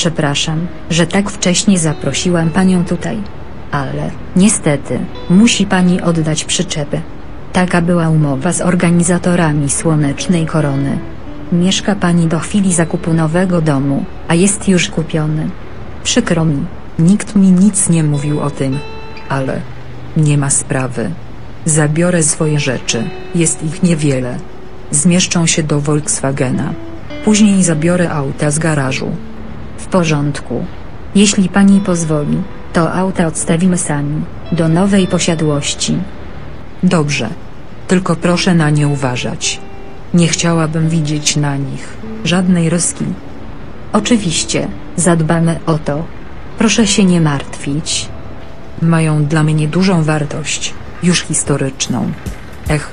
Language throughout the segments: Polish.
Przepraszam, że tak wcześnie zaprosiłam panią tutaj. Ale, niestety, musi pani oddać przyczepę. Taka była umowa z organizatorami Słonecznej Korony. Mieszka pani do chwili zakupu nowego domu, a jest już kupiony. Przykro mi, Nikt mi nic nie mówił o tym. Ale. Nie ma sprawy. Zabiorę swoje rzeczy, jest ich niewiele. Zmieszczą się do Volkswagena. Później zabiorę auta z garażu. w porządku. Jeśli pani pozwoli, to auta odstawimy sami, do nowej posiadłości. Dobrze. Tylko proszę na nie uważać. Nie chciałabym widzieć na nich żadnej ryski. Oczywiście, zadbamy o to. Proszę się nie martwić. Mają dla mnie dużą wartość, już historyczną. Ech,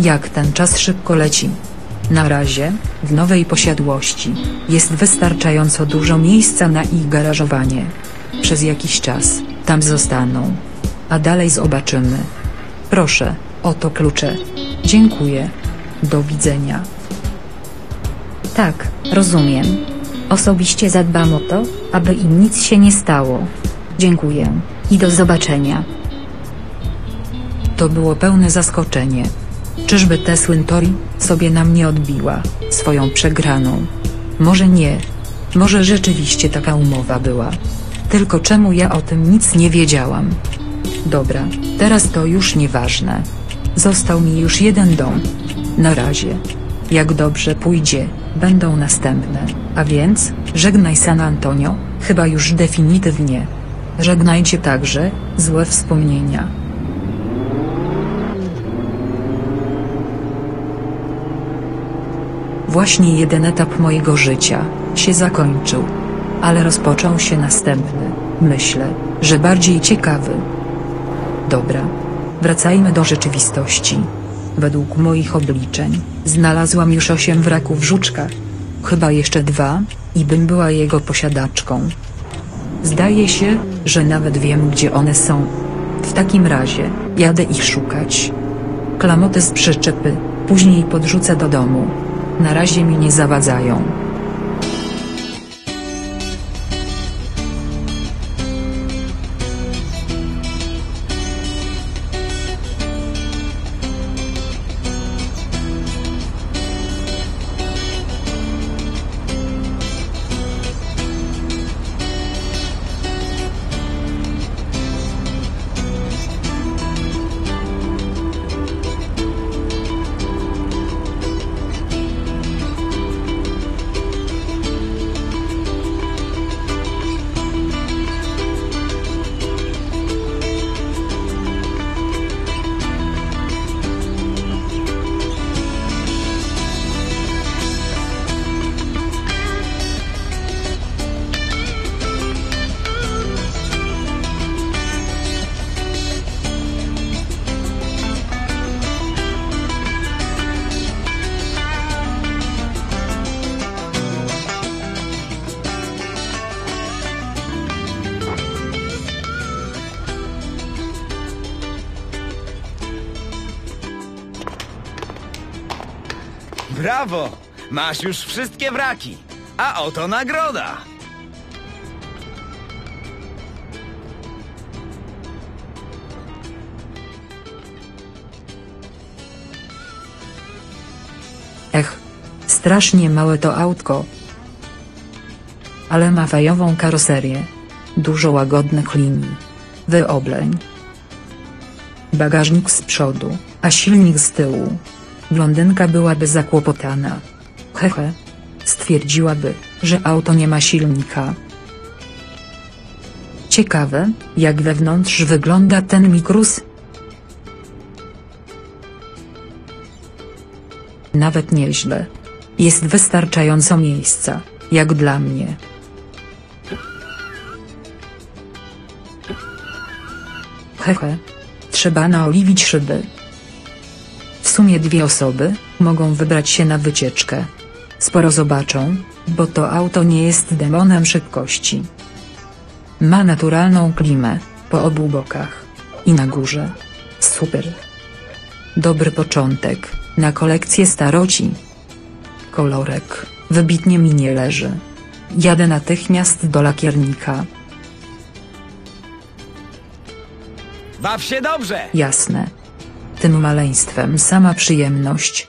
jak ten czas szybko leci. Na razie, w nowej posiadłości, jest wystarczająco dużo miejsca na ich garażowanie. Przez jakiś czas, tam zostaną. A dalej zobaczymy. Proszę, oto klucze. Dziękuję. Do widzenia. Tak, rozumiem. Osobiście zadbam o to, aby im nic się nie stało. Dziękuję i do zobaczenia. To było pełne zaskoczenie. Czyżby Tess Wintory sobie na mnie odbiła swoją przegraną? Może nie. Może rzeczywiście taka umowa była. Tylko czemu ja o tym nic nie wiedziałam? Dobra, teraz to już nieważne. Został mi już jeden dom. Na razie. Jak dobrze pójdzie, będą następne, a więc, żegnaj San Antonio, chyba już definitywnie. Żegnajcie także, złe wspomnienia. Właśnie jeden etap mojego życia się zakończył. Ale rozpoczął się następny, myślę, że bardziej ciekawy. Dobra. Wracajmy do rzeczywistości. Według moich obliczeń, znalazłam już osiem wraków żuczka. Chyba jeszcze dwa, i bym była jego posiadaczką. Zdaje się, że nawet wiem gdzie one są. W takim razie, jadę ich szukać. Klamoty z przyczepy, później podrzucę do domu. Na razie mi nie zawadzają. Brawo! Masz już wszystkie wraki. A oto nagroda. Ech, strasznie małe to autko. Ale ma fajową karoserię. Dużo łagodnych linii. Wyobleń. Bagażnik z przodu, a silnik z tyłu. Blondynka byłaby zakłopotana. Hehe. Stwierdziłaby, że auto nie ma silnika. Ciekawe, jak wewnątrz wygląda ten mikrus. Nawet nieźle. Jest wystarczająco miejsca, jak dla mnie. Hehe. Trzeba naoliwić szyby. W sumie dwie osoby mogą wybrać się na wycieczkę. Sporo zobaczą, bo to auto nie jest demonem szybkości. Ma naturalną klimę, po obu bokach. I na górze. Super. Dobry początek, na kolekcję staroci. Kolorek, wybitnie mi nie leży. Jadę natychmiast do lakiernika. Baw się dobrze! Jasne. Tym maleństwem sama przyjemność.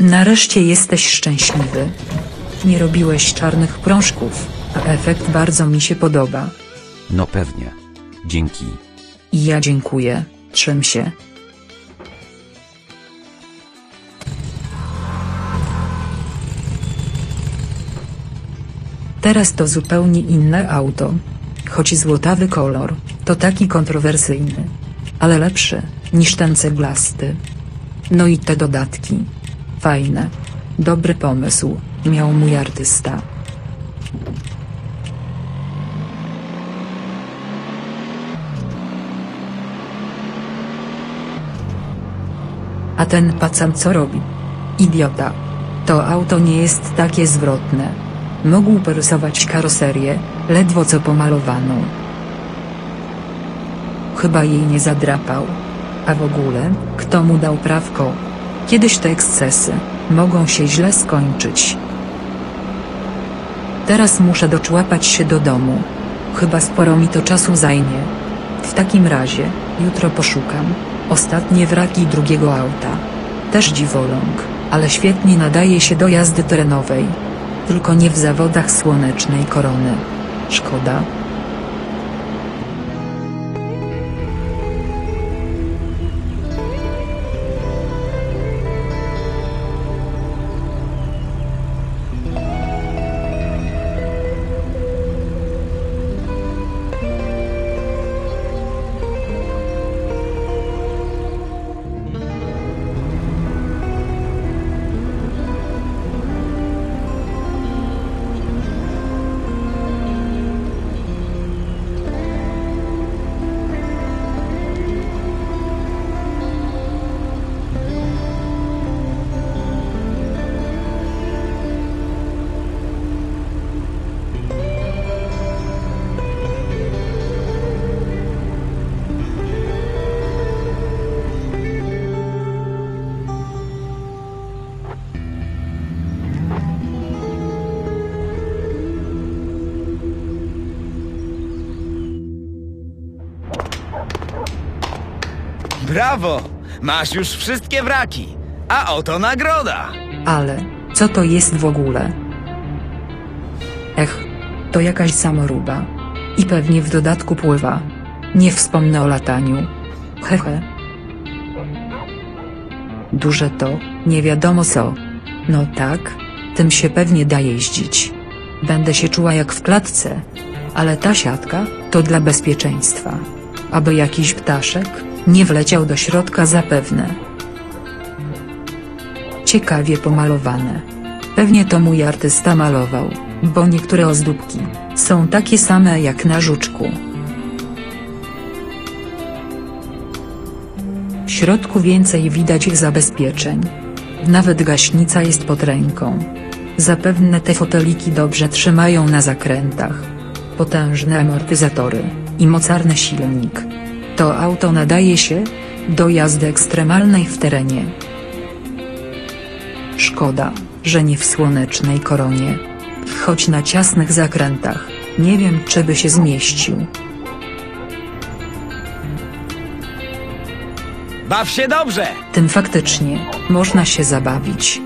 Nareszcie jesteś szczęśliwy. Nie robiłeś czarnych prążków, a efekt bardzo mi się podoba. No pewnie. Dzięki. I ja dziękuję, trzym się. Teraz to zupełnie inne auto. Choć złotawy kolor, to taki kontrowersyjny. Ale lepszy, niż ten ceglasty. No i te dodatki. Fajne. Dobry pomysł, miał mój artysta. A ten pacan co robi? Idiota. To auto nie jest takie zwrotne. Mógł porysować karoserię, ledwo co pomalowaną. Chyba jej nie zadrapał. A w ogóle, kto mu dał prawko? Kiedyś te ekscesy mogą się źle skończyć. Teraz muszę doczłapać się do domu. Chyba sporo mi to czasu zajmie. W takim razie, jutro poszukam. Ostatnie wraki drugiego auta. Też dziwoląg, ale świetnie nadaje się do jazdy terenowej. Tylko nie w zawodach słonecznej korony. Szkoda. Brawo! Masz już wszystkie wraki. A oto nagroda! Ale, co to jest w ogóle? Ech, to jakaś samoruba. I pewnie w dodatku pływa. Nie wspomnę o lataniu. Hehe. Duże to, nie wiadomo co. No tak, tym się pewnie da jeździć. Będę się czuła jak w klatce. Ale ta siatka, to dla bezpieczeństwa. Aby jakiś ptaszek, nie wleciał do środka zapewne. Ciekawie pomalowane. Pewnie to mój artysta malował, bo niektóre ozdóbki są takie same jak na żuczku. W środku więcej widać zabezpieczeń. Nawet gaśnica jest pod ręką. Zapewne te foteliki dobrze trzymają na zakrętach. Potężne amortyzatory i mocarny silnik. To auto nadaje się do jazdy ekstremalnej w terenie. Szkoda, że nie w słonecznej koronie. Choć na ciasnych zakrętach, nie wiem czy by się zmieścił. Baw się dobrze! Tym faktycznie, można się zabawić.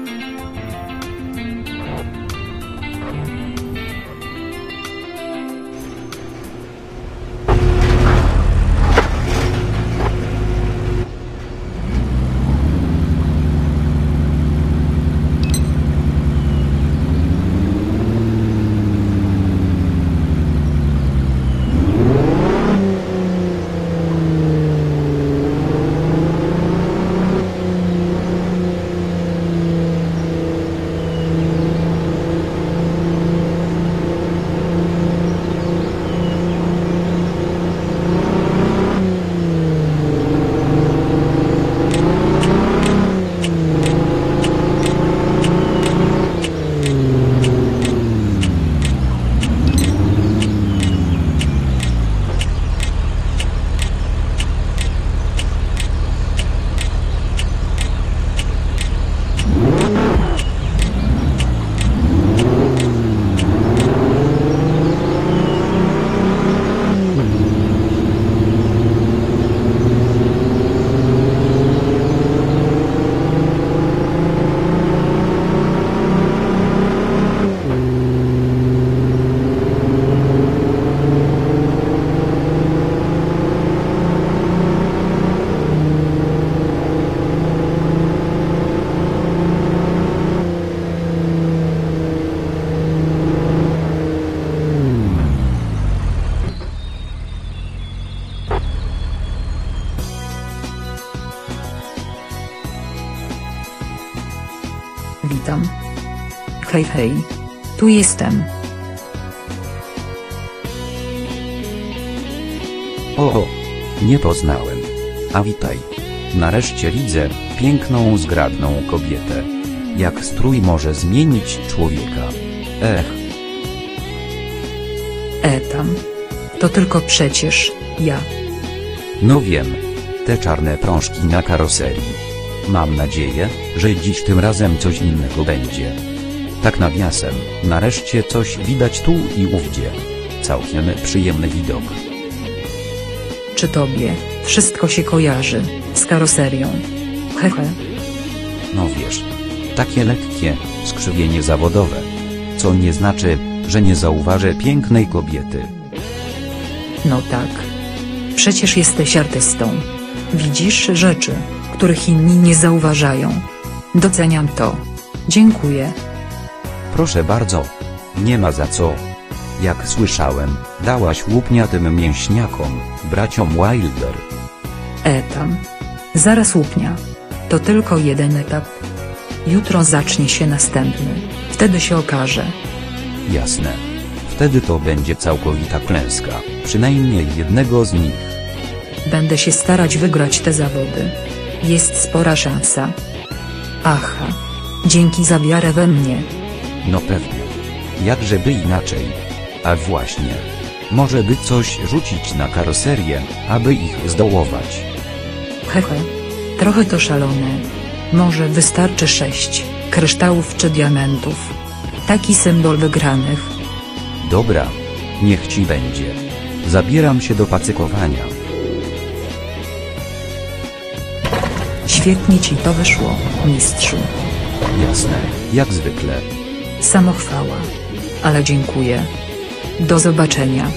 Hej, hej. Tu jestem. O, nie poznałem. A witaj. Nareszcie widzę piękną, zgrabną kobietę. Jak strój może zmienić człowieka. Ech, E tam. To tylko przecież ja. no wiem. Te czarne prążki na karoserii. Mam nadzieję, że dziś tym razem coś innego będzie. Tak nawiasem, nareszcie coś widać tu i ówdzie. Całkiem przyjemny widok. Czy tobie wszystko się kojarzy z karoserią? Hehe. No wiesz, takie lekkie skrzywienie zawodowe. Co nie znaczy, że nie zauważę pięknej kobiety. No tak. Przecież jesteś artystą. Widzisz rzeczy, których inni nie zauważają. Doceniam to. Dziękuję. Proszę bardzo. Nie ma za co. Jak słyszałem, dałaś łupnia tym mięśniakom, braciom Wilder. E tam. Zaraz łupnia. To tylko jeden etap. Jutro zacznie się następny. Wtedy się okaże. Jasne. Wtedy to będzie całkowita klęska, przynajmniej jednego z nich. Będę się starać wygrać te zawody. Jest spora szansa. Aha. Dzięki za wiarę we mnie. No pewnie. Jakżeby inaczej. A właśnie. Może by coś rzucić na karoserię, aby ich zdołować. Hehe. Trochę to szalone. Może wystarczy sześć kryształów czy diamentów. Taki symbol wygranych. Dobra. Niech ci będzie. Zabieram się do pacykowania. Świetnie ci to wyszło, mistrzu. Jasne. Jak zwykle. Samochwała. Ale dziękuję. Do zobaczenia.